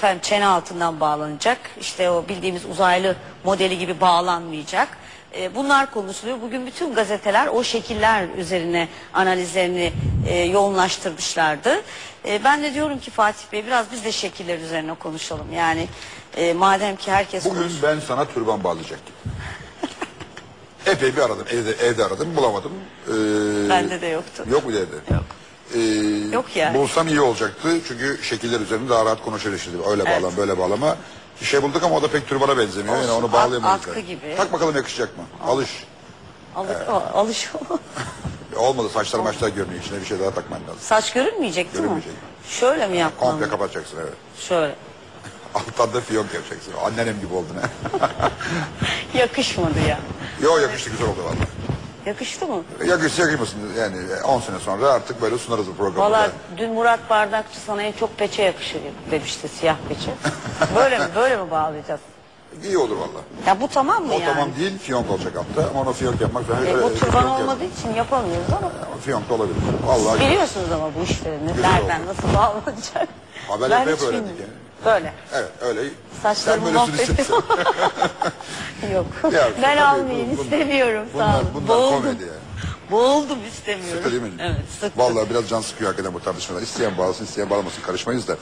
efendim çene altından bağlanacak. İşte o bildiğimiz uzaylı modeli gibi bağlanmayacak. E, bunlar konuşuluyor. Bugün bütün gazeteler o şekiller üzerine analizlerini e, yoğunlaştırmışlardı. E, ben de diyorum ki Fatih Bey biraz biz de şekiller üzerine konuşalım. Yani e, madem ki herkes Bugün konuş- ben sana türban bağlayacaktım. Epey bir aradım. Evde, evde aradım. Bulamadım. Ee, Bende de yoktu. Yok mu evde? Yok. Ee, Yok yani. Bulsam iyi olacaktı. Çünkü şekiller üzerinde daha rahat konuşuruz şimdi. Öyle Evet. bağlama böyle bağlama. Bir şey bulduk ama o da pek türbana benzemiyor. Yani Olsun, onu bağlayamayız. at- atkı gibi. Tak bakalım yakışacak mı? Alış. Alış, alış Olmadı saçlar maçlar görünüyor. İçine bir şey daha takman lazım. Saç görünmeyecek değil mi? Görünmeyecek. Şöyle mi yapmam? Komple kapatacaksın evet. Şöyle. Alttan da fiyonk yapacaksın. Annenem gibi oldun ha. Yakışmadı ya. Yo yakıştı güzel oldu valla. Yakıştı mı? Yakışsa yakışmasın yani 10 sene sonra artık böyle sunarız bu programı. Valla dün Murat Bardakçı sana en çok peçe yakışır demişti siyah peçe. Böyle mi? Böyle mi bağlayacağız? İyi olur valla. Ya bu tamam mı O yani? tamam değil fiyonk olacak altta ama onu fiyonk yapmak falan. E, bu türban olmadığı için yapamıyoruz ama yapmak- Fiyonk da olabilir. Vallahi biliyorsunuz ama bu işleri nereden nasıl bağlanacak. Haberleri Ben hep öğrendik yani. Böyle. Evet öyle. Saçlarımı mahvediyorum. Yok. Ya, ben almayayım bunlar- istemiyorum. bunlar- sağ olun. bunlar Boğuldum. komedi ya. Boğuldum istemiyorum. Sıkı değil mi? Evet sıktı. Vallahi biraz can sıkıyor hakikaten bu tartışmalar. İsteyen bağlasın isteyen bağlamasın karışmayız da.